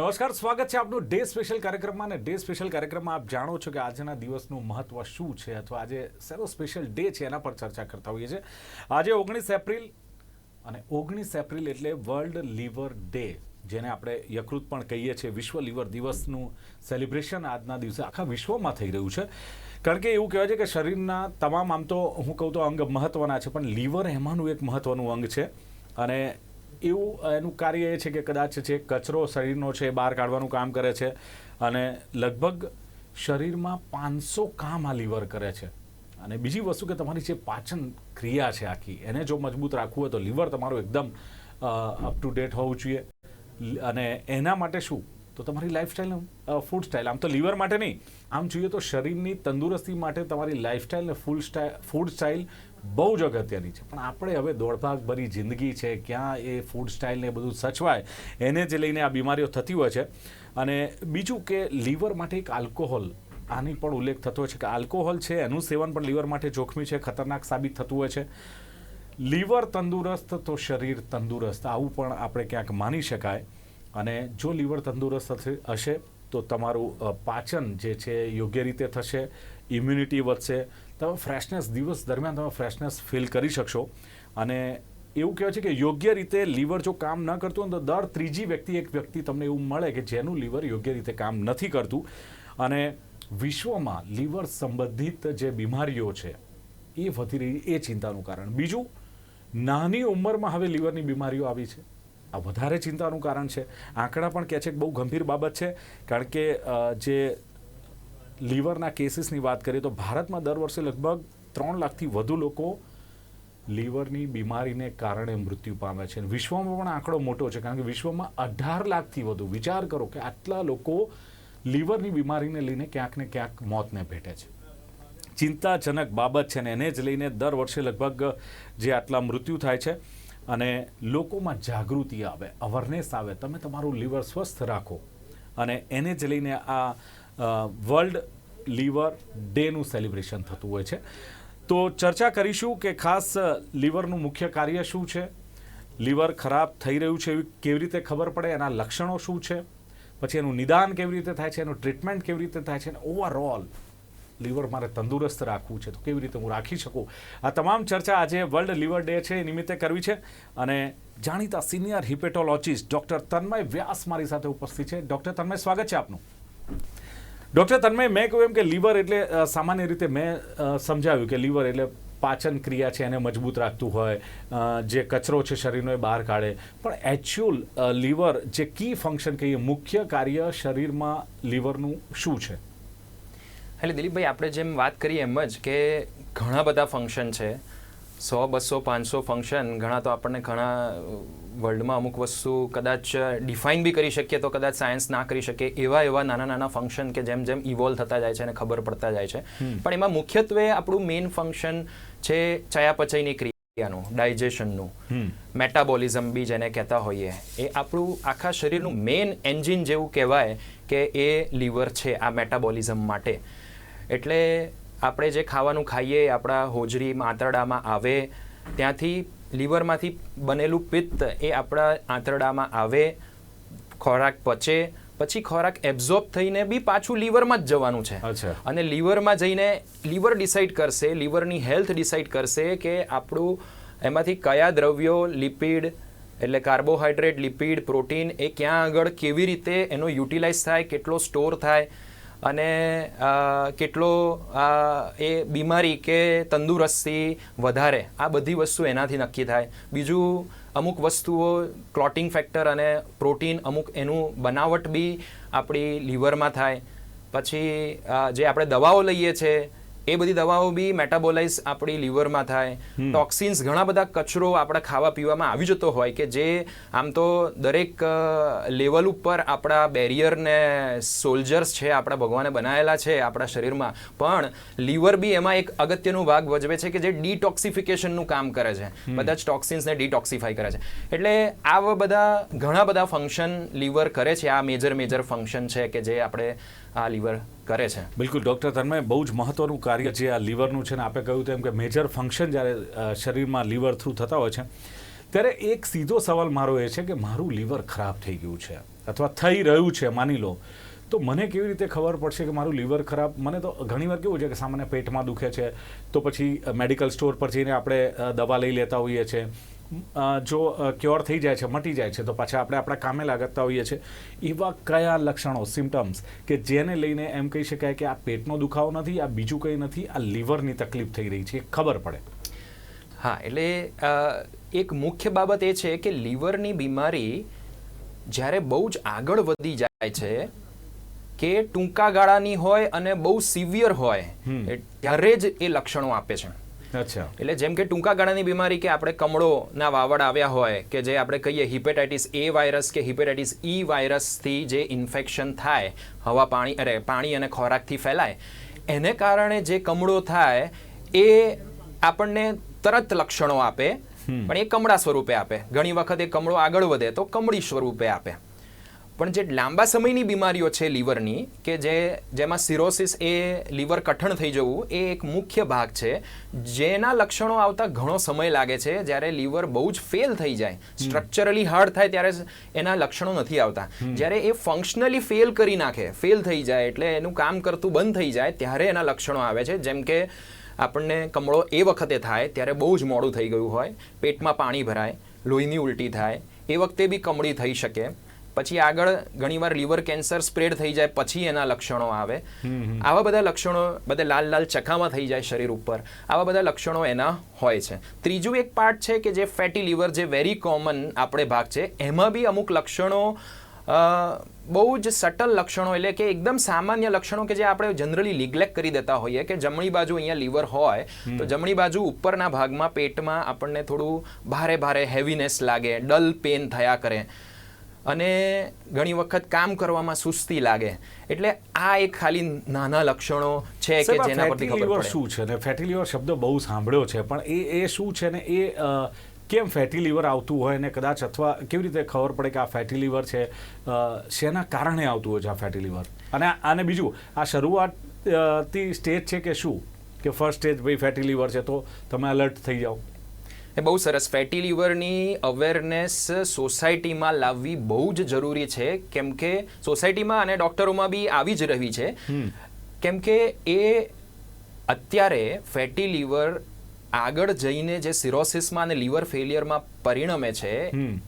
નમસ્કાર, સ્વાગત છે આપનું ડે સ્પેશિયલ કાર્યક્રમમાં અને ડે સ્પેશિયલ કાર્યક્રમમાં આપ જાણો છો કે આજના દિવસનું મહત્વ શું છે અથવા આજે શેનો સ્પેશિયલ ડે છે એના પર ચર્ચા કરતા હોઈએ છીએ. આજે ઓગણીસ એપ્રિલ અને ઓગણીસ એપ્રિલ એટલે વર્લ્ડ લીવર ડે, જેને આપણે યકૃત પણ કહીએ છીએ. વિશ્વ લીવર દિવસનું સેલિબ્રેશન આજના દિવસે આખા વિશ્વમાં થઈ રહ્યું છે. કારણ કે એવું કહેવાય છે કે શરીરના તમામ, આમ તો હું કહું તો અંગ મહત્વના છે, પણ લીવર એમાંનું એક મહત્વનું અંગ છે. અને એવું એનું કાર્ય એ છે કે કદાચ જે કચરો શરીરનો છે એ બહાર કાઢવાનું કામ કરે છે અને લગભગ શરીરમાં પાંચસો કામ આ લીવર કરે છે. અને બીજી વસ્તુ કે તમારી જે પાચન ક્રિયા છે આખી, એને જો મજબૂત રાખવું હોય તો લીવર તમારું એકદમ અપ ટુ ડેટ હોવું જોઈએ. અને એના માટે શું? તો તમારી લાઈફસ્ટાઈલ ફૂડ સ્ટાઇલ આમ તો લીવર માટે નહીં. આમ જોઈએ તો શરીરની તંદુરસ્તી માટે તમારી લાઈફસ્ટાઈલ ને ફૂડ સ્ટાઇલ ફૂડ સ્ટાઇલ બહુ જ અગત્યની છે. પણ આપણે હવે દોડભાગ ભરી જિંદગી છે, ક્યાં એ ફૂડ સ્ટાઇલ ને એ બધું સચવાય, એને જ લઈને આ બીમારીઓ થતી હોય છે. અને બીજું કે લીવર માટે એક આલ્કોહોલ આની પણ ઉલ્લેખ થતો હોય છે કે આલ્કોહોલ છે, એનું સેવન પણ લીવર માટે જોખમી છે, ખતરનાક સાબિત થતું હોય છે. લીવર તંદુરસ્ત તો શરીર તંદુરસ્ત, આવું પણ આપણે ક્યાંક માની શકાય. અને જો લીવર તંદુરસ્ત હશે તો તમારું પાચન જે છે યોગ્ય રીતે થશે ઇમ્યુનિટી વધશે તમે ફ્રેશનેસ દિવસ દરમિયાન તમે ફ્રેશનેસ ફીલ કરી શકશો. અને એવું કહેવાય છે કે યોગ્ય રીતે લીવર જો કામ ન કરતું હોય તો દર ત્રીજી વ્યક્તિ એક વ્યક્તિ તમને એવું મળે કે જેનું લીવર યોગ્ય રીતે કામ નથી કરતું. અને વિશ્વમાં લીવર સંબંધિત જે બીમારીઓ છે, એ વધી રહી, એ ચિંતાનું કારણ. બીજું, નાની ઉંમરમાં હવે લીવરની બીમારીઓ આવી છે. આ વધારે ચિંતાનું કારણ છે. આંકડા પણ કહે છે કે બહુ ગંભીર બાબત છે. કારણ કે જે લીવરના કેસીસની વાત કરીએ તો ભારતમાં દર વર્ષે લગભગ ત્રણ લાખથી વધુ લોકો લીવરની બીમારીને કારણે મૃત્યુ પામે છે. વિશ્વમાં પણ આંકડો મોટો છે, કારણ કે વિશ્વમાં અઢાર લાખથી વધુ. વિચાર કરો કે આટલા લોકો લીવરની બીમારીને લઈને ક્યાંક ને ક્યાંક મોતને ભેટે છે. ચિંતાજનક બાબત છે ને એને જ લઈને દર વર્ષે લગભગ જે આટલા મૃત્યુ થાય છે અને લોકોમાં જાગૃતિ આવે અવરનેસ આવે. તમે તમારું લીવર સ્વસ્થ રાખો અને એને જ લઈને આ વર્લ્ડ લીવર ડેનું સેલિબ્રેશન થતું હોય છે. તો ચર્ચા કરીશું કે ખાસ લીવરનું મુખ્ય કાર્ય શું છે? લીવર ખરાબ થઈ રહ્યું છે એવી કેવી રીતે ખબર પડે? એના લક્ષણો શું છે? પછી એનું નિદાન કેવી રીતે થાય છે? એનું ટ્રીટમેન્ટ કેવી રીતે થાય છે? અને ઓવરઓલ લીવર મારે તંદુરસ્ત રાખવું છે. તો કેવી રીતે હું રાખી શકું? આ તમામ ચર્ચા આજે વર્લ્ડ લીવર ડે છે એ નિમિત્તે કરવી છે. અને જાણીતા senior hepatologist doctor Tanmay Vyas મારી સાથે ઉપસ્થિત છે. ડૉક્ટર તન્મય, સ્વાગત છે આપનું. ડૉક્ટર તન્મય, મેં કહ્યું એમ કે લીવર એટલે સામાન્ય રીતે મેં સમજાવ્યું કે લીવર એટલે પાચન ક્રિયા છે, એને મજબૂત રાખતું હોય જે કચરો છે શરીરનો એ બહાર કાઢે. પણ એક્ચ્યુઅલ લીવર જે કી ફંક્શન કહીએ મુખ્ય કાર્ય શરીરમાં લીવરનું શું છે? એટલે દિલીપભાઈ, આપણે જેમ વાત કરીએ એમ જ કે ઘણા બધા ફંક્શન છે. સો, બસો, પાંચસો ફંક્શન ઘણા તો આપણને ઘણા વર્લ્ડમાં અમુક વસ્તુ કદાચ ડિફાઇન બી કરી શકીએ તો કદાચ સાયન્સ ના કરી શકે એવા એવા નાના નાના ફંક્શન કે જેમ જેમ ઇવોલ્વ થતા જાય છે અને ખબર પડતા જાય છે. પણ એમાં મુખ્યત્વે આપણું મેઇન ફંક્શન છે ચયાપચયની ક્રિયાનું ડાયજેશનનું મેટાબોલિઝમ બી જેને કહેતા હોઈએ. એ આપણું આખા શરીરનું મેઇન એન્જિન જેવું કહેવાય કે એ લીવર છે આ મેટાબોલિઝમ માટે. એટલે આપણે જે ખાવાનું ખાઈએ આપણા હોજરીમાં આંતરડામાં આવે ત્યાંથી લીવરમાંથી બનેલું પિત્ત એ આપણા આંતરડામાં આવે ખોરાક પચે પછી ખોરાક એબ્ઝોર્બ થઈને બી પાછું લીવરમાં જ જવાનું છે અચ્છા. અને લીવરમાં જઈને લીવર ડિસાઈડ કરશે લીવરની હેલ્થ ડિસાઈડ કરશે કે આપણું એમાંથી કયા દ્રવ્યો લિપિડ એટલે કાર્બોહાઈડ્રેટ લિપિડ પ્રોટીન એ ક્યાં આગળ કેવી રીતે એનો યુટિલાઇઝ થાય કેટલો સ્ટોર થાય અને કેટલો એ બીમારી કે તંદુરસ્તી વધારે, આ બધી વસ્તુ એનાથી નક્કી થાય. બીજું, અમુક વસ્તુઓ ક્લોટિંગ ફેક્ટર અને પ્રોટીન અમુક એનું બનાવટ બી આપણી લીવરમાં થાય. પછી જે આપણે દવાઓ લઈએ છીએ એ બધી દવાઓ બી મેટાબોલાઇઝ આપણી લીવરમાં થાય. ટોક્સિન્સ ઘણા બધા કચરો આપણા ખાવા પીવામાં આવી જતો હોય કે જે આમ તો દરેક લેવલ ઉપર આપણા બેરિયર ને સોલ્જર્સ છે આપણા ભગવાને બનાવેલા છે આપણા શરીરમાં. પણ લીવર બી એમાં એક અગત્યનો ભાગ ભજવે છે કે જે ડિટોક્સિફિકેશનનું કામ કરે છે. બધા જ ટોક્સિન્સને ડિટોક્સિફાઈ કરે છે. એટલે આવા બધા ઘણા બધા ફંક્શન લીવર કરે છે. આ મેજર મેજર ફંક્શન છે કે જે આપણે આ લીવર કરે છે. બિલકુલ, ડૉક્ટર તન્મય બહુ જ મહત્વનું કાર્ય જે આ લીવરનું છે ને આપણે કહ્યું તેમ કે મેજર ફંક્શન જ્યારે શરીરમાં લીવર થ્રુ થતા હોય છે, ત્યારે એક સીધો સવાલ મારો એ છે કે મારું લીવર ખરાબ થઈ ગયું છે અથવા થઈ રહ્યું છે, માની લો. તો મને કેવી રીતે ખબર પડશે કે મારું લીવર ખરાબ? મને તો ઘણીવાર કેવું છે કે સામાન્ય પેટમાં દુખે છે, તો પછી મેડિકલ સ્ટોર પર જઈને આપણે દવા લઈ લેતા હોઈએ છીએ. જો ક્યોર થઈ જાય છે મટી જાય છે તો પાછા આપણે આપણા કામે લાગતા હોઈએ છીએ. એવા કયા લક્ષણો સિમ્ટમ્સ કે જેને લઈને એમ કહી શકાય કે આ પેટનો દુખાવો નથી આ બીજું કંઈ નથી આ લીવરની તકલીફ થઈ રહી છે ખબર પડે. હા એટલે એક મુખ્ય બાબત એ છે કે લીવરની બીમારી જ્યારે બહુ જ આગળ વધી જાય છે કે ટૂંકા ગાળાની હોય અને બહુ સિવિયર હોય. ત્યારે જ એ લક્ષણો આપે છે. અચ્છા. એટલે જેમ કે ટૂંકા ગાળાની બીમારી કે આપણે કમળોના વાવડ આવ્યા હોય કે જે આપણે કહીએ હિપેટાઇટિસ એ વાયરસ કે હિપેટાઇટિસ ઈ વાયરસથી જે ઇન્ફેક્શન થાય હવા પાણી અરે પાણી અને ખોરાકથી ફેલાય એને કારણે જે કમળો થાય એ આપણને તરત લક્ષણો આપે પણ એ કમળા સ્વરૂપે આપે. ઘણી વખત એ કમળો આગળ વધે તો કમળી સ્વરૂપે આપે. પણ જે લાંબા સમયની બીમારીઓ છે લીવરની કે જે જેમાં સિરોસિસ એ લીવર કઠણ થઈ જવું એ એક મુખ્ય ભાગ છે. જેના લક્ષણો આવતા ઘણો સમય લાગે છે. જ્યારે લીવર બહુ જ ફેલ થઈ જાય સ્ટ્રક્ચરલી હાર્ડ થાય ત્યારે એના લક્ષણો નથી આવતા. જ્યારે એ ફંક્શનલી ફેલ કરી નાખે ફેલ થઈ જાય એટલે એનું કામ કરતું બંધ થઈ જાય ત્યારે એના લક્ષણો આવે છે. જેમ કે આપણને કમળો એ વખતે થાય ત્યારે બહુ જ મોડું થઈ ગયું હોય પેટમાં પાણી ભરાય લોહીની ઉલટી થાય એ વખતે બી કમળી થઈ શકે. પછી આગળ ઘણીવાર લીવર કેન્સર સ્પ્રેડ થઈ જાય પછી એના લક્ષણો આવે. આવા બધા લક્ષણો બધા લાલ લાલ ચકામાં થઈ જાય શરીર ઉપર. આવા બધા લક્ષણો એના હોય છે. ત્રીજું એક પાર્ટ છે કે જે ફેટી લીવર જે વેરી કોમન આપણે ભાગ છે એમાં બી અમુક લક્ષણો બહુ જ સટલ લક્ષણો એટલે કે એકદમ સામાન્ય લક્ષણો કે જે આપણે જનરલી નિગ્લેક્ટ કરી દેતા હોઈએ કે જમણી બાજુ અહીંયા લીવર હોય તો જમણી બાજુ ઉપરના ભાગમાં પેટમાં આપણને થોડું ભારે ભારે હેવીનેસ લાગે ડલ પેન થયા કરે. અને ઘણી વખત કામ કરવામાં સુસ્તી લાગે. એટલે આ એક ખાલી નાના લક્ષણો છે કે જેના પરથી ખબર પડે. શું છે? ને ફેટી લિવર શબ્દ બહુ સાંભળ્યો છે પણ એ એ શું છે ને? એ કેમ ફેટી લિવર આવતું હોય ને કદાચ અથવા કેવી રીતે ખબર પડે કે આ ફેટી લિવર છે? શેના કારણે આવતું હોય છે આ ફેટી લિવર અને આને બીજું આ શરૂઆતથી સ્ટેજ છે કે શું? કે ફર્સ્ટ સ્ટેજ ભાઈ ફેટી લિવર છે તો તમે અલર્ટ થઈ જાઓ. એ બહુ સરસ. ફેટી લીવરની અવેરનેસ સોસાયટીમાં લાવવી બહુ જ જરૂરી છે. કેમ કે સોસાયટીમાં અને ડૉક્ટરોમાં બી આવી જ રહી છે. કેમ કે એ અત્યારે ફેટી લીવર આગળ જઈને જે સિરોસિસમાં અને લીવર ફેલિયરમાં પરિણમે છે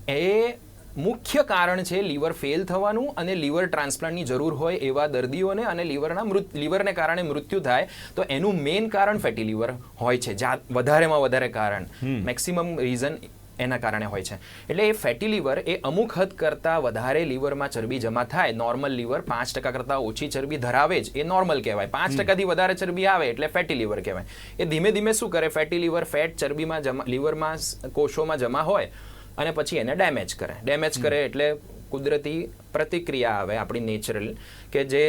એ મુખ્ય કારણ છે લીવર ફેલ થવાનું અને લીવર ટ્રાન્સપ્લાન્ટની જરૂર હોય એવા દર્દીઓને અને લીવરના મૃત લીવરને કારણે મૃત્યુ થાય તો એનું મેઇન કારણ ફેટી લીવર હોય છે. જા વધારેમાં વધારે કારણ. મેક્સિમમ રીઝન એના કારણે હોય છે. એટલે એ ફેટી લીવર એ અમુક હદ કરતાં વધારે લીવરમાં ચરબી જમા થાય. નોર્મલ લીવર પાંચ ટકા કરતાં ઓછી ચરબી ધરાવે જ. એ નોર્મલ કહેવાય. પાંચ ટકાથી વધારે ચરબી આવે એટલે ફેટી લીવર કહેવાય. એ ધીમે ધીમે શું કરે? ફેટી લીવર ફેટ ચરબીમાં જમા લીવરમાં કોષોમાં જમા હોય અને પછી એને ડેમેજ કરે. ડેમેજ કરે એટલે કુદરતી પ્રતિક્રિયા આવે આપણી નેચરલ કે જે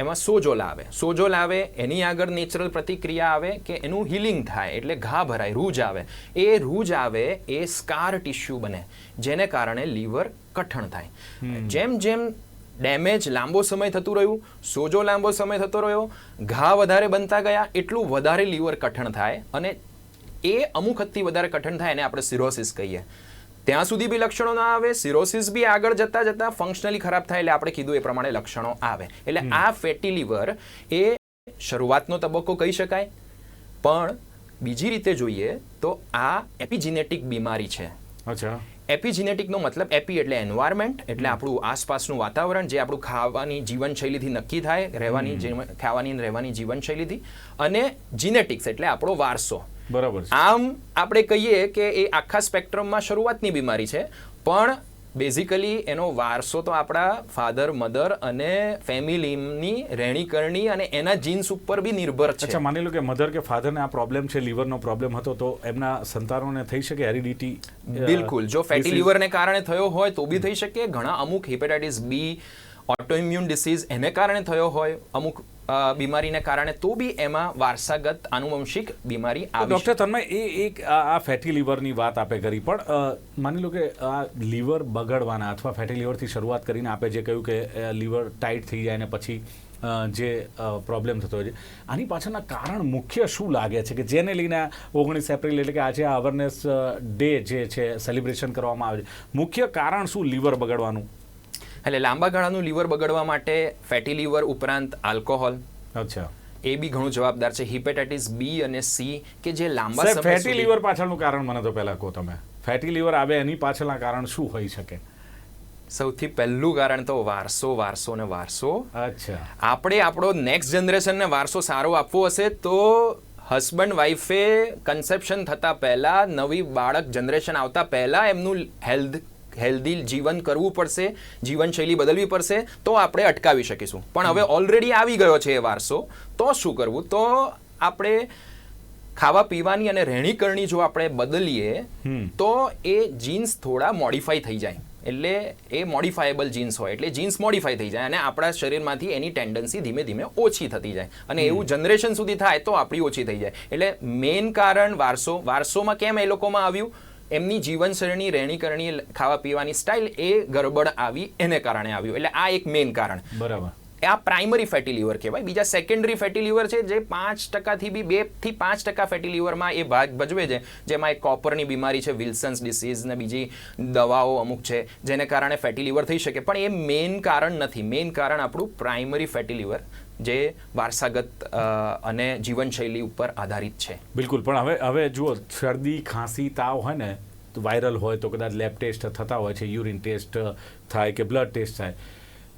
એમાં સોજો લાવે. સોજો લાવે એની આગળ નેચરલ પ્રતિક્રિયા આવે કે એનું હિલિંગ થાય એટલે ઘા ભરાય રૂજ આવે. એ રૂજ આવે એ સ્કાર ટિશ્યુ બને જેને કારણે લીવર કઠણ થાય. જેમ જેમ ડેમેજ લાંબો સમય થતું રહ્યું સોજો લાંબો સમય થતો રહ્યો ઘા વધારે બનતા ગયા એટલું વધારે લીવર કઠણ થાય અને એ અમુક હદથી વધારે કઠણ થાય એને આપણે સિરોસિસ કહીએ. ત્યાં સુધી બી લક્ષણો ના આવે સિરોસિસ બી આગળ જતા જતા ફંક્શનલી ખરાબ થાય એટલે આપણે કીધું એ પ્રમાણે લક્ષણો આવે. એટલે આ ફેટી લીવર એ શરૂઆતનો તબક્કો કહી શકાય. પણ બીજી રીતે જોઈએ તો આ એપિજિનેટિક બીમારી છે. અચ્છા. એપિજિનેટિકનો મતલબ એપી એટલે એન્વાયરમેન્ટ એટલે આપણું આસપાસનું વાતાવરણ જે આપણું ખાવાની જીવનશૈલીથી નક્કી થાય રહેવાની ખાવાની રહેવાની જીવનશૈલીથી. અને જીનેટિક્સ એટલે આપણો વારસો. બરાબર આમ આપણે કહીએ કે એ આખા સ્પેક્ટ્રમમાં શરૂઆતની બીમારી છે પણ બેઝિકલી એનો વારસો તો આપણા ફાધર મધર અને ફેમિલીની રહેણીકરણી અને એના જીન્સ ઉપર બી નિર્ભર છે. અચ્છા માની લો કે મધર કે ફાધરને આ પ્રોબ્લેમ છે લીવરનો પ્રોબ્લેમ હતો તો એમના સંતાનોને થઈ શકે હેરિડિટી બિલકુલ. જો ફેટી લીવરને કારણે થયો હોય તો બી થઈ શકે. ઘણા અમુક હિપેટાઇટિસ બી ઓટોઇમ્યુન ડિસીઝ એને કારણે થયો હોય અમુક બીમારીને કારણે તો બી એમાં વારસાગત આનુવંશિક બીમારી આવે ડૉક્ટર તન્મય એ એક આ આ ફેટી લીવરની વાત આપે કરી પણ માની લો કે આ લીવર બગડવાના અથવા ફેટી લીવરથી શરૂઆત કરીને આપે જે કહ્યું કે લીવર ટાઈટ થઈ જાય ને પછી જે પ્રોબ્લેમ થતો હોય છે. આની પાછળના કારણ મુખ્ય શું લાગે છે કે જેને લઈને ઓગણીસ એપ્રિલ એટલે કે આજે આ અવેરનેસ ડે જે છે સેલિબ્રેશન કરવામાં આવે છે. મુખ્ય કારણ શું લીવર બગડવાનું? એટલે લાંબા ગાળાનું લીવર બગડવા માટે ફેટી લીવર ઉપરાંત આલ્કોહોલ. અચ્છા. એ બી ઘણું જવાબદાર છે. હિપેટાઇટિસ બી અને સી કે જે લાંબા સમય ફેટી લીવર પાછળનું કારણ મને તો પહેલા કહો તમે. ફેટી લીવર આવે એની પાછળના કારણ શું હોઈ શકે? સૌથી પહેલું કારણ તો વારસો વારસો ને વારસો. અચ્છા. આપણે આપણો નેક્સ્ટ જનરેશનને વારસો સારો આપવો હશે તો હસબન્ડ વાઈફે કન્સેપ્શન થતા પહેલા નવી બાળક જનરેશન આવતા પહેલા એમનું હેલ્થ હેલ્ધી જીવન કરવું પડશે જીવનશૈલી બદલવી પડશે તો આપણે અટકાવી શકીશું. પણ હવે ઓલરેડી આવી ગયો છે એ વારસો તો શું કરવું? તો આપણે ખાવા પીવાની અને રહેણીકરણી જો આપણે બદલીએ તો એ જીન્સ થોડા મોડિફાઈ થઈ જાય. એટલે એ મોડિફાયેબલ જીન્સ હોય એટલે જીન્સ મોડિફાઈ થઈ જાય અને આપણા શરીરમાંથી એની ટેન્ડન્સી ધીમે ધીમે ઓછી થતી જાય. અને એવું જનરેશન સુધી થાય તો આપણી ઓછી થઈ જાય. એટલે મેઇન કારણ વારસો વારસોમાં કેમ એ લોકોમાં આવ્યું? એમની જીવનશૈલી રહેણીકરણી ખાવા પીવાની સ્ટાઇલ એ ગરબડ આવી એને કારણે આવ્યું. એટલે આ એક મેઇન કારણ. બરાબર. આ પ્રાઇમરી ફેટી લીવર કહેવાય. બીજા સેકન્ડરી ફેટી લીવર છે જે પાંચ ટકાથી બી બેથી પાંચ ટકા ફેટી લીવરમાં એ ભાગ ભજવે છે. જેમાં એક કોપરની બીમારી છે વિલ્સન્સ ડિસીઝ ને બીજી દવાઓ અમુક છે જેને કારણે ફેટી લીવર થઈ શકે. પણ એ મેઇન કારણ નથી. મેઇન કારણ આપણું પ્રાઇમરી ફેટી લીવર જે વારસાગત અને જીવનશૈલી ઉપર આધારિત છે. બિલકુલ પણ હવે હવે જુઓ શરદી ખાંસી તાવ હોય ને તો વાયરલ હોય તો કદાચ લેબ ટેસ્ટ થતા હોય છે યુરિન ટેસ્ટ થાય કે બ્લડ ટેસ્ટ થાય.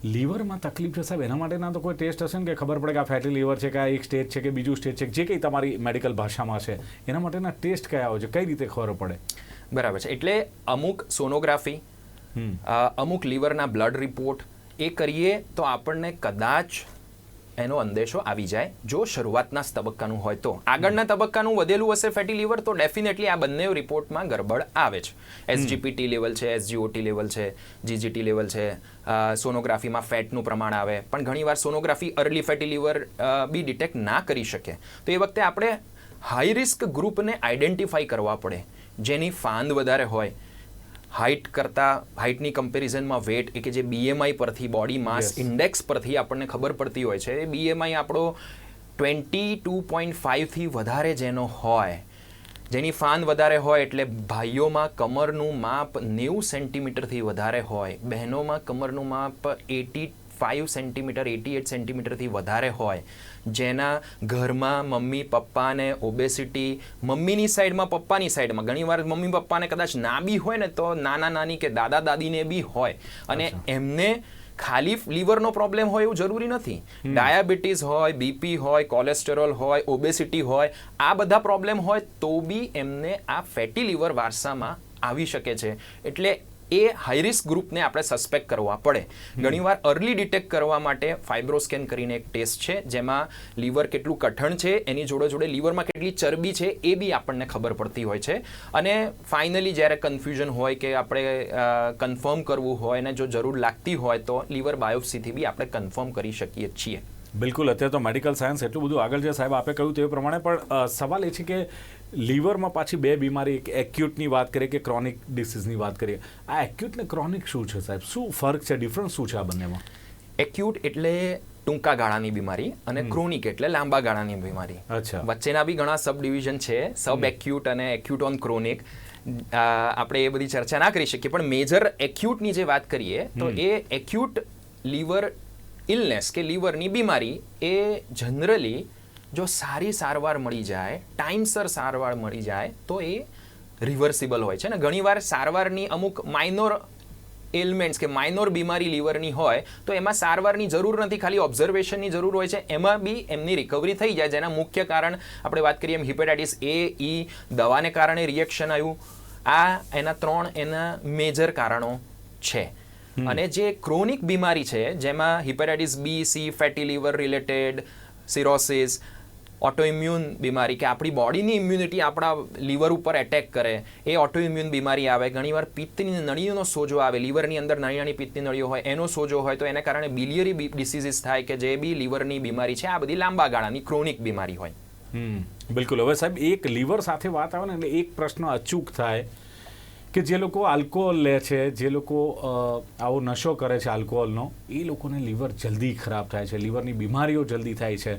લીવરમાં તકલીફ છે સાહેબ? એના માટેના તો કોઈ ટેસ્ટ હશે ને કે ખબર પડે કે આ ફેટી લીવર છે કે આ એક સ્ટેજ છે કે બીજું સ્ટેજ છે? જે કંઈ તમારી મેડિકલ ભાષામાં છે એના માટેના ટેસ્ટ કયા હોય છે? કઈ રીતે ખબર પડે? બરાબર છે. એટલે અમુક સોનોગ્રાફી અમુક લીવરના બ્લડ રિપોર્ટ એ કરીએ તો આપણને કદાચ એનો અંદેશો આવી જાય. જો શરૂઆતના તબક્કાનું હોય તો. આગળના તબક્કાનું વધેલું હશે ફેટી લીવર તો ડેફિનેટલી આ બંને રિપોર્ટમાં ગરબડ આવે છે. એસજીપીટી લેવલ છે એસજીઓટી લેવલ છે જીજીટી લેવલ છે સોનોગ્રાફીમાં ફેટનું પ્રમાણ આવે. પણ ઘણીવાર સોનોગ્રાફી અર્લી ફેટી લીવર બી ડિટેક્ટ ના કરી શકે. તો એ વખતે આપણે હાઈ રિસ્ક ગ્રુપને આઈડેન્ટિફાઈ કરવા પડે. જેની ફાંદ વધારે હોય. હાઇટ કરતાં હાઇટની કમ્પેરિઝનમાં વેટ એ કે જે બીએમઆઈ પરથી બોડી માસ ઇન્ડેક્સ પરથી આપણને ખબર પડતી હોય છે. એ બીએમઆઈ આપણો ટ્વેન્ટી ટુ પોઈન્ટ ફાઇવથી વધારે જેનો હોય જેની ફાન વધારે હોય એટલે ભાઈઓમાં કમરનું માપ નેવું સેન્ટીમીટરથી વધારે હોય બહેનોમાં કમરનું માપ eighty five centimetre eighty eight સેન્ટીમીટરથી વધારે હોય. જેના ઘરમાં મમ્મી પપ્પાને ઓબેસિટી મમ્મીની સાઈડમાં પપ્પાની સાઈડમાં. ઘણીવાર મમ્મી પપ્પાને કદાચ ના બી હોય ને તો નાના નાની કે દાદા દાદીને બી હોય. અને એમને ખાલી લીવરનો પ્રોબ્લેમ હોય એવું જરૂરી નથી. ડાયાબિટીસ હોય બીપી હોય કોલેસ્ટેરોલ હોય ઓબેસિટી હોય આ બધા પ્રોબ્લેમ હોય તો બી એમને આ ફેટી લીવર વારસામાં આવી શકે છે. એટલે એ હાઈરિસ્ક ગ્રુપને આપણે સસ્પેક્ટ કરવા પડે. ઘણીવાર અર્લી ડિટેક્ટ કરવા માટે ફાઇબ્રોસ્કેન કરીને એક ટેસ્ટ છે જેમાં લીવર કેટલું કઠણ છે એની જોડે જોડે લીવરમાં કેટલી ચરબી છે એ બી આપણને ખબર પડતી હોય છે. અને ફાઇનલી જ્યારે કન્ફ્યુઝન હોય કે આપણે કન્ફર્મ કરવું હોય અને જો જરૂર લાગતી હોય તો લીવર બાયોપ્સીથી બી આપણે કન્ફર્મ કરી શકીએ છીએ. બિલકુલ અત્યારે તો મેડિકલ સાયન્સ એટલું બધું આગળ છે સાહેબ આપે કહ્યું તે પ્રમાણે પણ સવાલ એ છે કે લીવરમાં પાછી બે બીમારી એક એક્યુટની વાત કરીએ કે ક્રોનિક ડિસીઝની વાત કરીએ. આ એક્યુટ ને ક્રોનિક શું છે સાહેબ? શું ફરક છે? ડિફરન્સ શું છે આ બંનેમાં? એક્યુટ એટલે ટૂંકા ગાળાની બીમારી અને ક્રોનિક એટલે લાંબા ગાળાની બીમારી. અચ્છા. વચ્ચેના બી ઘણા સબ ડિવિઝન છે સબ એક્યુટ અને એક્યુટ ઓન ક્રોનિક. આપણે એ બધી ચર્ચા ના કરી શકીએ પણ મેજર એક્યુટની જે વાત કરીએ તો એ એક્યુટ લીવર ઇલનેસ કે લીવરની બીમારી એ જનરલી જો સારી સારવાર મળી જાય ટાઈમસર સારવાર મળી જાય તો એ રિવર્સિબલ હોય છે. ને ઘણીવાર સારવારની અમુક માઇનોર એલિમેન્ટ્સ કે માઇનોર બીમારી લીવરની હોય તો એમાં સારવારની જરૂર નથી. ખાલી ઓબ્ઝર્વેશનની જરૂર હોય છે. એમાં બી એમની રિકવરી થઈ જાય. જેના મુખ્ય કારણ આપણે વાત કરીએ એમ હિપેટાઇટિસ એ ઈ દવાને કારણે રિએક્શન આવ્યું. આ એના ત્રણ એના મેજર કારણો છે. અને જે ક્રોનિક બીમારી છે જેમાં hepatitis B C fatty liver related cirrhosis autoimmune બીમારી કે આપણી બોડીની ઇમ્યુનિટી આપણા લીવર ઉપર એટેક કરે, એ ઓટોઇમ્યુન બીમારી આવે. ઘણીવાર પિત્તની નળીઓનો સોજો આવે લીવરની અંદર નાની નાની પિત્તની નળીઓ હોય, એનો સોજો હોય, તો એને કારણે બિલિયરી ડિસીઝીસ થાય કે જે બી લીવરની બીમારી છે, આ બધી લાંબા ગાળાની ક્રોનિક બીમારી હોય. બિલકુલ. હવે સાહેબ, એક લીવર સાથે વાત આવે ને એટલે એક પ્રશ્ન અચૂક થાય. કે જે લોકો આલ્કોહોલ લે છે જે લોકો આવો નશો કરે છે આલ્કોહોલનો એ લોકોને લીવર જલ્દી ખરાબ થાય છે લીવરની બીમારીઓ જલ્દી થાય છે.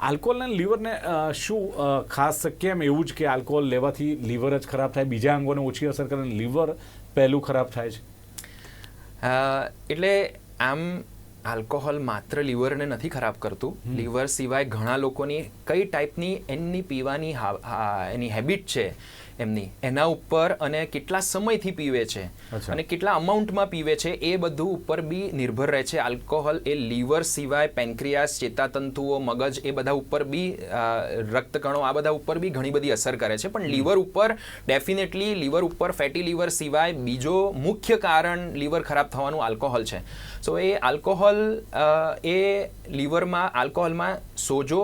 આલ્કોહોલ અને લીવરને શું ખાસ કેમ એવું જ કે આલ્કોહોલ લેવાથી લીવર જ ખરાબ થાય બીજા અંગોને ઓછી અસર કરે લીવર પહેલું ખરાબ થાય છે? એટલે આમ આલ્કોહોલ માત્ર લીવરને નથી ખરાબ કરતું. લીવર સિવાય ઘણા લોકોની કઈ ટાઈપની એમની પીવાની એની હેબિટ છે એમની. એના ઉપર અને કેટલા સમયથી પીવે છે અને કેટલા અમાઉન્ટમાં પીવે છે એ બધું ઉપર બી નિર્ભર રહે છે. આલ્કોહોલ એ લીવર સિવાય પેન્ક્રિયાસ ચેતાતંતુઓ મગજ એ બધા ઉપર બી રક્તકણો આ બધા ઉપર બી ઘણી બધી અસર કરે છે. પણ લીવર ઉપર ડેફિનેટલી લીવર ઉપર ફેટી લીવર સિવાય બીજો મુખ્ય કારણ લીવર ખરાબ થવાનું આલ્કોહોલ છે. સો એ આલ્કોહોલ એ લીવરમાં આલ્કોહોલમાં સોજો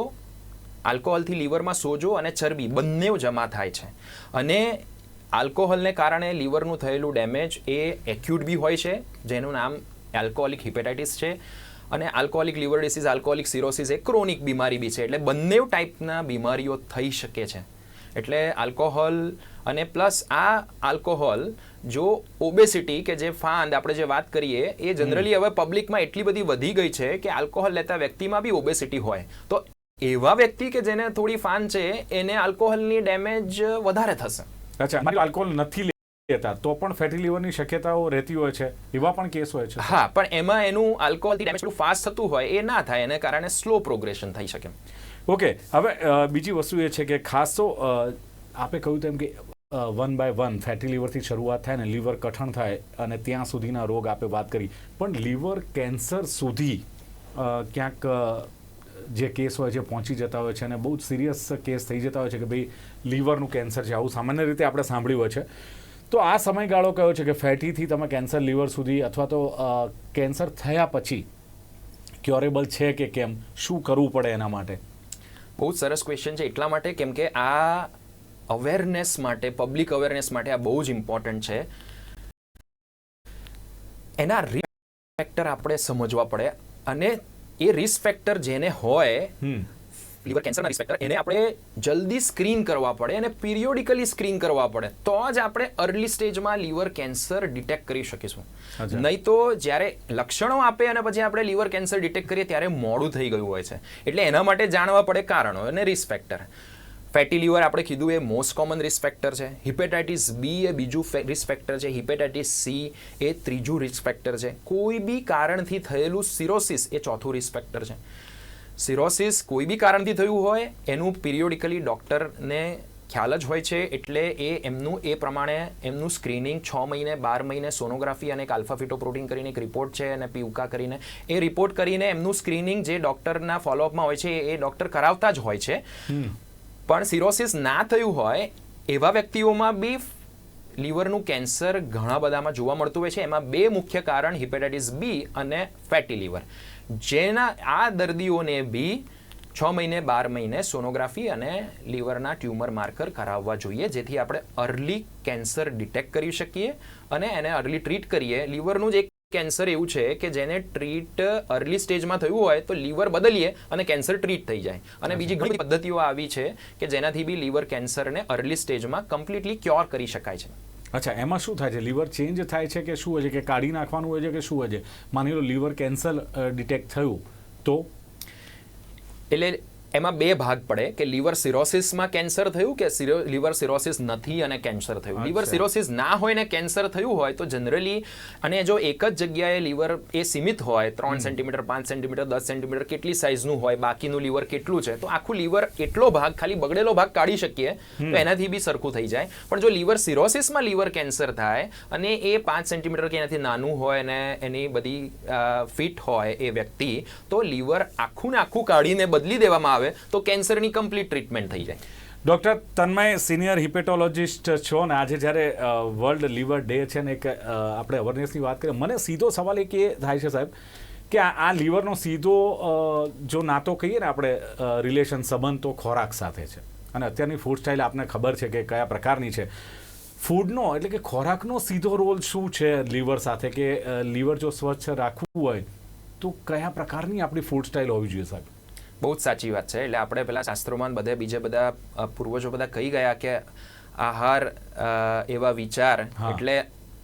આલ્કોહોલથી લીવરમાં સોજો અને ચરબી બંને જમા થાય છે. અને આલ્કોહોલને કારણે લીવરનું થયેલું ડેમેજ એ એક્યુટ બી હોય છે જેનું નામ આલ્કોહોલિક હિપેટાઇટિસ છે. અને alcoholic liver disease alcoholic cirrhosis એ ક્રોનિક બીમારી બી છે એટલે બંને ટાઈપના બીમારીઓ થઈ શકે છે. એટલે આલ્કોહોલ અને પ્લસ આ આલ્કોહોલ જો ઓબેસિટી કે જે ફાંદ આપણે જે વાત કરીએ એ જનરલી હવે પબ્લિકમાં એટલી બધી વધી ગઈ છે કે આલ્કોહોલ લેતા વ્યક્તિમાં બી ઓબેસિટી હોય. તો એવા વ્યક્તિ કે જેને થોડી ફાન છે એને આલ્કોહોલની ડેમેજ વધારે થશે. અચ્છા આલ્કોહોલ નથી લેતા તો પણ ફેટી લીવરની શક્યતાઓ રહેતી હોય છે એવા પણ કેસ હોય છે? હા પણ એમાં એનું આલ્કોહોલથી ડેમેજ થોડું ફાસ્ટ થતું હોય એ ના થાય એને કારણે સ્લો પ્રોગ્રેશન થઈ શકે. ઓકે હવે બીજી વસ્તુ એ છે કે ખાસ તો આપે કહ્યું તેમ કે વન બાય વન ફેટી લીવરથી શરૂઆત થાય ને લીવર કઠણ થાય અને ત્યાં સુધીના રોગ આપે વાત કરી. પણ લીવર કેન્સર સુધી ક્યાંક જે કેસ હોય છે, પહોંચી જતા હોય છે અને બહુ જ સિરિયસ કેસ થઈ જતા હોય છે કે ભાઈ લીવરનું કેન્સર છે, આવું સામાન્ય રીતે આપણે સાંભળ્યું હોય છે. તો આ સમયગાળો કયો છે કે ફેટીથી તમે કેન્સર લીવર સુધી અથવા તો કેન્સર થયા પછી ક્યોરેબલ છે કે કેમ? શું કરવું પડે એના માટે? બહુ સરસ ક્વેશ્ચન છે. એટલા માટે કેમ કે આ અવેરનેસ માટે પબ્લિક અવેરનેસ માટે આ બહુ જ ઇમ્પોર્ટન્ટ છે. એના રિસ્ક ફેક્ટર આપણે સમજવા પડે અને એ રિસ્ક ફેક્ટર જેને હોય લીવર કેન્સરના રિસ્ક ફેક્ટર એને આપણે જલ્દી સ્ક્રીન કરવા પડે અને પિરિયોડિકલી સ્ક્રીન કરવા પડે. તો જ આપણે અર્લી સ્ટેજમાં લીવર કેન્સર ડિટેક્ટ કરી શકીશું. નહીં તો જ્યારે લક્ષણો આપે અને પછી આપણે લીવર કેન્સર ડિટેક્ટ કરીએ ત્યારે મોડું થઈ ગયું હોય છે. એટલે એના માટે જાણવા પડે કારણો અને રિસ્ક ફેક્ટર ફેટી લીવર આપણે કીધું એ મોસ્ટ કોમન રિસ્ક ફેક્ટર છે. હિપેટાઇટિસ બી એ બીજું રિસ્ક ફેક્ટર છે. હિપેટાઇટિસ સી એ ત્રીજું રિસ્ક ફેક્ટર છે. કોઈ બી કારણથી થયેલું સિરોસિસ એ ચોથું રિસ્ક ફેક્ટર છે. સિરોસિસ કોઈ બી કારણથી થયું હોય, એનું પિરિયોડિકલી ડૉક્ટરને ખ્યાલ જ હોય છે, એટલે એ એમનું, એ પ્રમાણે એમનું સ્ક્રીનિંગ છ મહિને, બાર મહિને સોનોગ્રાફી અને એક આલ્ફા ફિટોપ્રોટીન કરીને એક રિપોર્ટ છે અને પીવકા કરીને. એ રિપોર્ટ કરીને એમનું સ્ક્રીનિંગ જે ડૉક્ટરના ફોલોઅપમાં હોય છે, એ ડૉક્ટર કરાવતા જ હોય છે. પણ સિરોસિસ ના થયું હોય, એવા વ્યક્તિઓમાં બી લીવરનું કેન્સર ઘણા બધામાં જોવા મળતું હોય છે. એમાં બે મુખ્ય કારણ હિપેટાઇટિસ બી અને ફેટી લીવર. જેના, આ દર્દીઓને બી છ મહિને, બાર મહિને સોનોગ્રાફી અને લીવરના ટ્યુમર માર્કર કરાવવા જોઈએ, જેથી આપણે અર્લી કેન્સર ડિટેક્ટ કરી શકીએ અને એને અર્લી ટ્રીટ કરીએ. લીવરનું જ એક કેન્સર એવું છે કે જેને ટ્રીટ અર્લી સ્ટેજમાં થયું હોય તો લીવર બદલીએ અને કેન્સર ટ્રીટ થઈ જાય. અને બીજી ઘણી પદ્ધતિઓ આવી છે કે જેનાથી બી લીવર કેન્સરને અર્લી સ્ટેજમાં કમ્પ્લીટલી ક્યોર કરી શકાય છે. અચ્છા એમાં શું થાય છે? લીવર ચેન્જ થાય છે કે શું હોય છે? કે કાઢી નાખવાનું હોય છે કે શું હોય છે? માની લો લીવર કેન્સર ડિટેક્ટ થયું તો? એટલે એમાં બે ભાગ પડે કે લીવર સિરોસિસમાં કેન્સર થયું કે લીવર સિરોસિસ નથી અને કેન્સર થયું. લીવર સિરોસિસ ના હોય ને કેન્સર થયું હોય તો જનરલી અને જો એક જ જગ્યાએ લીવર એ સીમિત હોય ત્રણ સેન્ટીમીટર પાંચ સેન્ટીમીટર દસ સેન્ટીમીટર કેટલી સાઇઝનું હોય બાકીનું લીવર કેટલું છે તો આખું લીવર એટલો ભાગ ખાલી બગડેલો ભાગ કાઢી શકીએ તો એનાથી બી સરખું થઈ જાય. પણ જો લીવર સિરોસિસમાં લીવર કેન્સર થાય અને એ પાંચ સેન્ટીમીટર કે એનાથી નાનું હોય ને એની બધી ફિટ હોય એ વ્યક્તિ તો લીવર આખું ને આખું કાઢીને બદલી દેવામાં આવે, તો કેન્સરની કમ્પ્લીટ ટ્રીટમેન્ટ થઈ જાય. ડૉક્ટર તન્મય સિનિયર હિપેટોલોજિસ્ટ છો ને, આજે જ્યારે વર્લ્ડ લીવર ડે છે ને, એક આપણે અવેરનેસની વાત કરીએ, મને સીધો સવાલ એક એ થાય છે સાહેબ, કે આ લીવરનો સીધો જો નાતો કહીએ ને આપણે રિલેશન સંબંધ તો ખોરાક સાથે છે. અને અત્યારની ફૂડ સ્ટાઇલ આપને ખબર છે કે કયા પ્રકારની છે. ફૂડનો એટલે કે ખોરાકનો સીધો રોલ શું છે લીવર સાથે? કે લીવર જો સ્વચ્છ રાખવું હોય, તો કયા પ્રકારની આપણી ફૂડ સ્ટાઇલ હોવી જોઈએ સાહેબ? બહુ જ સાચી વાત છે. એટલે આપણે પેલા શાસ્ત્રોમાં બધે બીજે બધા પૂર્વજો બધા કહી ગયા કે આહાર એવા વિચાર એટલે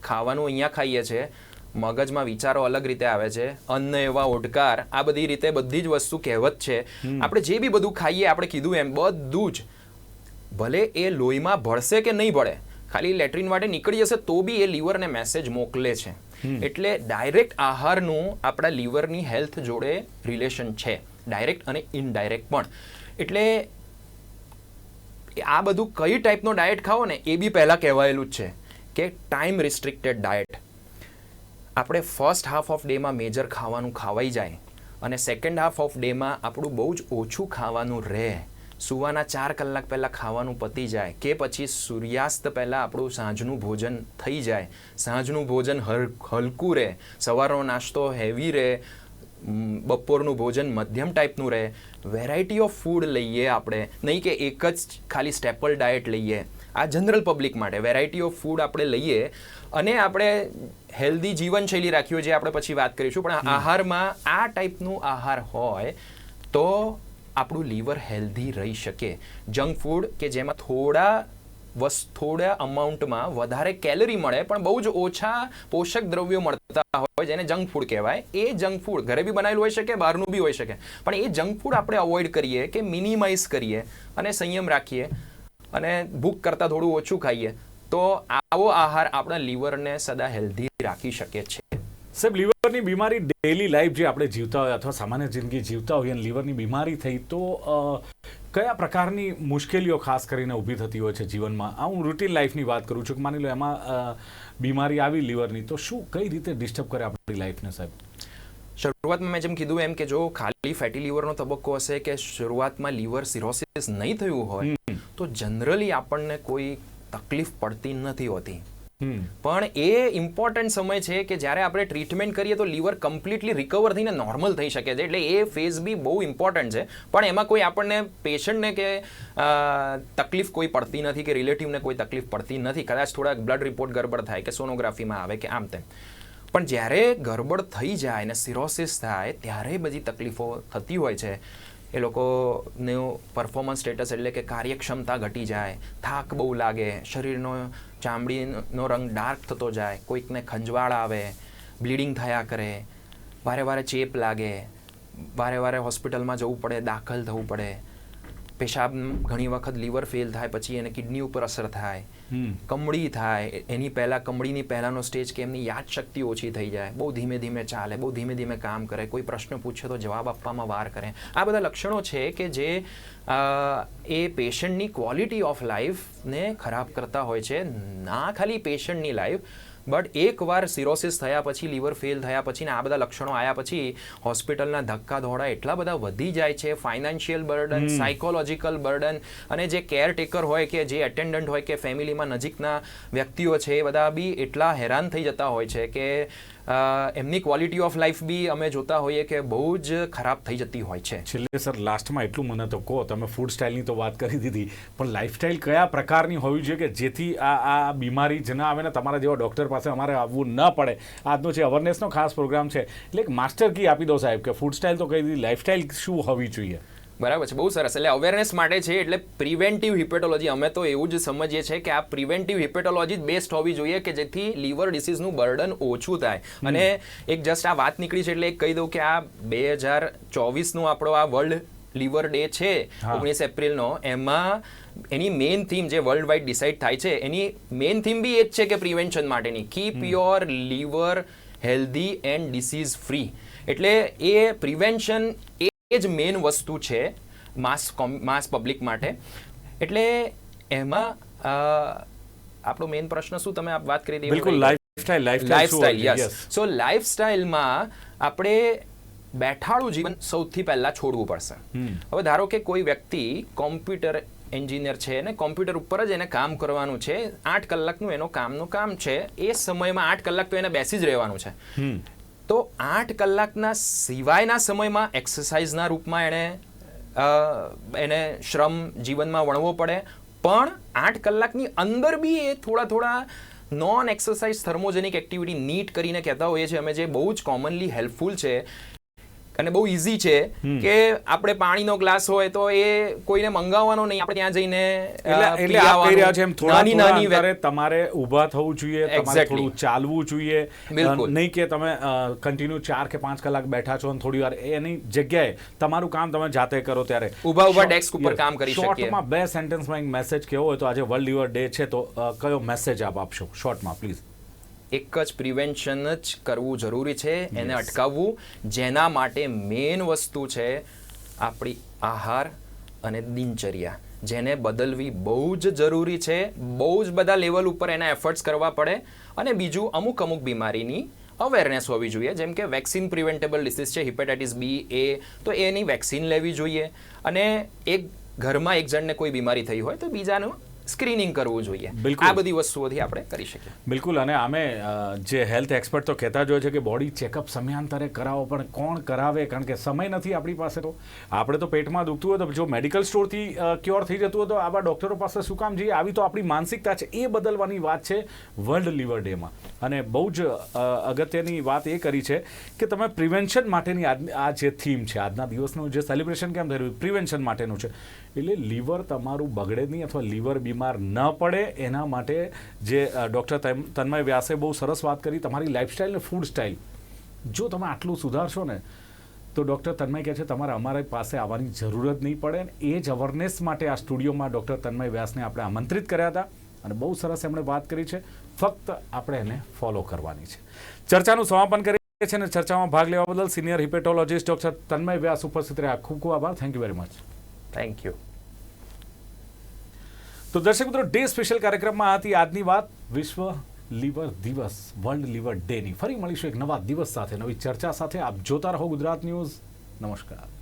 ખાવાનું અહીંયા ખાઈએ છીએ મગજમાં વિચારો અલગ રીતે આવે છે અન્ન એવા ઓડકાર આ બધી રીતે બધી જ વસ્તુ કહેવત છે. આપણે જે બી બધું ખાઈએ આપણે કીધું એમ બધું જ. ભલે એ લોહીમાં ભળશે કે નહીં ભળે ખાલી લેટ્રિન માટે નીકળી જશે તો બી એ લીવરને મેસેજ મોકલે છે. એટલે ડાયરેક્ટ આહારનું આપણા લીવરની હેલ્થ જોડે રિલેશન છે. ડાયરેક્ટ અને ઇનડાયરેક્ટ પણ. એટલે આ બધું કઈ ટાઈપનો ડાયટ ખાવો ને એ બી પહેલાં કહેવાયેલું જ છે કે ટાઈમ રિસ્ટ્રિક્ટેડ ડાયટ આપણે ફર્સ્ટ હાફ ઓફ ડેમાં મેજર ખાવાનું ખાવાઈ જાય અને સેકન્ડ હાફ ઓફ ડેમાં આપણું બહુ જ ઓછું ખાવાનું રહે. સુવાના ચાર કલાક પહેલાં ખાવાનું પતી જાય કે પછી સૂર્યાસ્ત પહેલાં આપણું સાંજનું ભોજન થઈ જાય. સાંજનું ભોજન હલ હલકું રહે. સવારનો નાસ્તો હેવી રહે. બપોરનું ભોજન મધ્યમ ટાઈપનું રહે. વેરાયટી ઓફ ફૂડ લઈએ આપણે. નહીં કે એક જ ખાલી સ્ટેપલ ડાયટ લઈએ. આ જનરલ પબ્લિક માટે વેરાયટી ઓફ ફૂડ આપણે લઈએ અને આપણે હેલ્ધી જીવનશૈલી રાખીએ જે આપણે પછી વાત કરીશું. પણ આહારમાં આ ટાઈપનું આહાર હોય તો આપણું લીવર હેલ્ધી રહી શકે. જંક ફૂડ કે જેમાં થોડા વસ થોડા અમાઉન્ટમાં વધારે કેલરી મળે, પણ બહુ જ ઓછા પોષક દ્રવ્યો મળતા હોય જેને જંક ફૂડ કહેવાય. એ જંક ફૂડ ઘરે બી બનાવેલું હોઈ શકે, બહારનું બી હોઈ શકે. પણ એ જંક ફૂડ આપણે અવોઇડ કરીએ કે મિનિમાઇઝ કરીએ અને સંયમ રાખીએ અને ભૂખ કરતાં થોડું ઓછું ખાઈએ, તો આવો આહાર આપણા લીવરને સદા હેલ્ધી રાખી શકે છે. સાહેબ લીવરની બીમારી ડેલી લાઈફ જે આપણે જીવતા હોય અથવા સામાન્ય જિંદગી જીવતા હોઈએ અને લીવરની બીમારી થઈ તો કયા પ્રકારની મુશ્કેલીઓ ખાસ કરીને ઊભી થતી હોય છે જીવનમાં? આ હું રૂટીન લાઈફની વાત કરું છું કે માની લો એમાં બીમારી આવી લીવરની તો શું કઈ રીતે ડિસ્ટર્બ કરે આપણી લાઈફને સાહેબ? શરૂઆતમાં મેં જેમ કીધું એમ કે જો ખાલી ફેટી લીવરનો તબક્કો હશે કે શરૂઆતમાં લીવર સિરોસિસ નહીં થયું હોય તો જનરલી આપણને કોઈ તકલીફ પડતી નથી હોતી. પણ એ ઇમ્પોર્ટન્ટ સમય છે કે જ્યારે આપણે ટ્રીટમેન્ટ કરીએ તો લીવર કમ્પ્લીટલી રિકવર થઈને નોર્મલ થઈ શકે છે. એટલે એ ફેઝ બી બહુ ઇમ્પોર્ટન્ટ છે. પણ એમાં કોઈ આપણને પેશન્ટને કે તકલીફ કોઈ પડતી નથી કે રિલેટિવને કોઈ તકલીફ પડતી નથી. કદાચ થોડાક બ્લડ રિપોર્ટ ગરબડ થાય કે સોનોગ્રાફીમાં આવે કે આમ તેમ. પણ જ્યારે ગરબડ થઈ જાય ને સિરોસિસ થાય, ત્યારે બધી તકલીફો થતી હોય છે. એ લોકોનું પરફોર્મન્સ સ્ટેટસ એટલે કે કાર્યક્ષમતા ઘટી જાય, થાક બહુ લાગે, શરીરનો ચામડીનો રંગ ડાર્ક થતો જાય, કોઈકને ખંજવાળ આવે બ્લીડિંગ થયા કરે, વારે વારે ચેપ લાગે, વારે વારે હોસ્પિટલમાં જવું પડે, દાખલ થવું પડે, પેશાબ ઘણી વખત લીવર ફેલ થાય, પછી એને કિડની ઉપર અસર થાય. કમળી થાય એની પહેલાં, કમળીની પહેલાંનો સ્ટેજ કે એમની યાદશક્તિ ઓછી થઈ જાય, બહુ ધીમે ધીમે ચાલે, બહુ ધીમે ધીમે કામ કરે, કોઈ પ્રશ્ન પૂછે તો જવાબ આપવામાં વાર કરે. આ બધા લક્ષણો છે કે જે એ પેશન્ટની ક્વોલિટી ઓફ લાઈફને ખરાબ કરતા હોય છે, ના ખાલી પેશન્ટની લાઈફ બટ એકવાર સિરોસિસ થયા પછી લીવર ફેલ થયા પછી ને આ બધા લક્ષણો આવ્યા પછી હોસ્પિટલના ધક્કા ધોડા એટલા બધા વધી જાય છે. ફાઇનાન્શિયલ બર્ડન સાયકોલોજીકલ બર્ડન અને જે કેરટેકર હોય કે જે એટેન્ડન્ટ હોય કે ફેમિલીમાં નજીકના વ્યક્તિઓ છે એ બધા બી એટલા હેરાન થઈ જતા હોય છે કે એમની ક્વોલિટી ઓફ લાઈફ બી અમે જોતા હોઈએ કે બહુ જ ખરાબ થઈ જતી હોય છે. છેલ્લે સર લાસ્ટમાં એટલું મને તો કહો, તમે ફૂડ સ્ટાઇલની તો વાત કરી દીધી, પણ લાઈફસ્ટાઈલ કયા પ્રકારની હોવી જોઈએ કે જેથી આ આ બીમારી જ ના આવે ને તમારા જેવા ડૉક્ટર પાસે અમારે આવવું ન પડે? આજનો છે અવેરનેસનો ખાસ પ્રોગ્રામ છે, એટલે એક માસ્ટર કી આપી દો સાહેબ કે ફૂડ સ્ટાઇલ તો કહી દીધી લાઈફસ્ટાઈલ શું હોવી જોઈએ? બરાબર છે બહુ સરસ. એટલે અવેરનેસ માટે છે એટલે પ્રિવેન્ટિવ હિપેટોલોજી અમે તો એવું જ સમજીએ છીએ કે આ પ્રિવેન્ટિવ હિપેટોલોજી બેસ્ટ હોવી જોઈએ કે જેથી લીવર ડિસીઝનું બર્ડન ઓછું થાય. અને એક જસ્ટ આ વાત નીકળી છે એટલે એક કહી દઉં કે આ બે હજાર ચોવીસનું આપણો આ વર્લ્ડ લીવર ડે છે ઓગણીસ એપ્રિલનો. એમાં એની મેઇન થીમ જે વર્લ્ડ વાઇડ ડિસાઇડ થાય છે એની મેઇન થીમ બી એ જ છે કે પ્રિવેન્શન માટેની. Keep your liver healthy and disease free એટલે એ પ્રિવેન્શન એ જ મેઇન વસ્તુ છે માસ માસ પબ્લિક માટે. એટલે એમાં આપણો મેઇન પ્રશ્ન શું? તમે વાત કરી દીધી બિલકુલ લાઈફસ્ટાઈલ લાઈફસ્ટાઈલ યસ સો લાઈફસ્ટાઈલમાં આપણે બેઠાડું જીવન સૌથી પહેલા છોડવું પડશે. હવે ધારો કે કોઈ વ્યક્તિ કોમ્પ્યુટર એન્જિનિયર છે અને કોમ્પ્યુટર ઉપર જ એને કામ કરવાનું છે આઠ કલાકનું એનો કામનું કામ છે એ સમયમાં આઠ કલાક તો એને બેસી જ રહેવાનું છે. તો આઠ કલાકના સિવાયના સમયમાં એક્સરસાઇઝના રૂપમાં એણે એને શ્રમ જીવનમાં વણવો પડે. પણ આઠ કલાકની અંદર બી એ થોડા થોડા non exercise thermogenic activity NEAT કરીને કહેતા હોઈએ છીએ. અમે જે બહુ જ કોમનલી હેલ્પફુલ છે અને બહુ ઇઝી છે કે આપણે પાણીનો ગ્લાસ હોય તો એ કોઈને મંગાવવાનો નહીં. આપણે ત્યાં જઈને એટલે આપ કહી રહ્યા છે એમ નાની નાની તમારે ઊભા થવું જોઈએ તમારે થોડું ચાલવું જોઈએ. નહીં કે તમે કન્ટિન્યુ ચાર કે પાંચ કલાક બેઠા છો અને થોડી વાર એની જગ્યાએ તમારું કામ તમે જાતે કરો ત્યારે. ઊભા ઊભા ડેસ્ક ઉપર કામ કરી શકીએ. શોર્ટમાં બે સેન્ટેન્સમાં એક મેસેજ કેવો હોય તો આજે વર્લ્ડ લીવર ડે છે તો કયો મેસેજ આપ આપશો? શોર્ટમાં પ્લીઝ એક જ પ્રિવેન્શન જ કરવું જરૂરી છે એને અટકાવવું જેના માટે મેઇન વસ્તુ છે આપણી આહાર અને દિનચર્યા. જેને બદલવી બહુ જ જરૂરી છે બહુ જ બધા લેવલ ઉપર એના એફર્ટ્સ કરવા પડે. અને બીજું અમુક અમુક બીમારીની અવેરનેસ હોવી જોઈએ જેમ કે વેક્સિન પ્રિવેન્ટેબલ ડિસીઝ છે હિપેટાઇટિસ બી એ તો એની વેક્સિન લેવી જોઈએ. અને એક ઘરમાં એક જણને કોઈ બીમારી થઈ હોય તો બીજાનું સ્ક્રીનિંગ કરવું જોઈએ. બિલકુલ. આ બધી વસ્તુઓથી આપણે કરી શકીએ. બિલકુલ અને આમે જે હેલ્થ એક્સપર્ટ તો કહેતા જ હોય છે કે બોડી ચેકઅપ સમયાંતરે કરાવો પણ કોણ કરાવે? કારણ કે સમય નથી આપણી પાસે તો. આપણે તો પેટમાં દુખતું હોય તો જો મેડિકલ સ્ટોરથી ક્યોર થઈ જતું હોય તો આવા ડૉક્ટરો પાસે શું કામ જઈએ? આવી તો આપણી માનસિકતા છે. એ બદલવાની વાત છે વર્લ્ડ લિવર ડેમાં. અને બહુ જ અગત્યની વાત એ કરી છે કે તમે પ્રિવેન્શન માટેની આ જે થીમ છે આજના દિવસનું જે સેલિબ્રેશન કેમ થઈ રહ્યું? પ્રિવેન્શન માટેનું છે. એટલે લીવર તમારું બગડે નહીં અથવા લીવર બીમાર ન પડે. એના માટે જે ડૉક્ટર તન્મય વ્યાસે બહુ સરસ વાત કરી. તમારી લાઇફસ્ટાઈલ ને ફૂડ સ્ટાઇલ જો તમે આટલું સુધારશો ને, તો ડૉક્ટર તન્મય કહે છે, તમારે અમારી પાસે આવવાની જરૂર જ નહીં પડે. એ જ અવેરનેસ માટે આ સ્ટુડિયોમાં ડૉક્ટર તન્મય વ્યાસને આપણે આમંત્રિત કર્યા હતા. અને બહુ સરસ એમણે વાત કરી છે. ફક્ત આપણે એને ફોલો કરવાની છે. ચર્ચાનું સમાપન કરીએ છીએ અને ચર્ચામાં ભાગ લેવા બદલ senior hepatologist doctor Tanmay Vyas ઉપસ્થિત રહ્યા. ખૂબ ખૂબ આભાર. Thank you very much. Thank you તો દર્શક મિત્રો, ડે સ્પેશિયલ કાર્યક્રમમાં હતી આજની વાત, વિશ્વ લીવર દિવસ, વર્લ્ડ લીવર ડેની ફરી મળીશું એક નવા દિવસ સાથે, નવી ચર્ચા સાથે. આપ જોતા રહો ગુજરાત ન્યૂઝ. નમસ્કાર.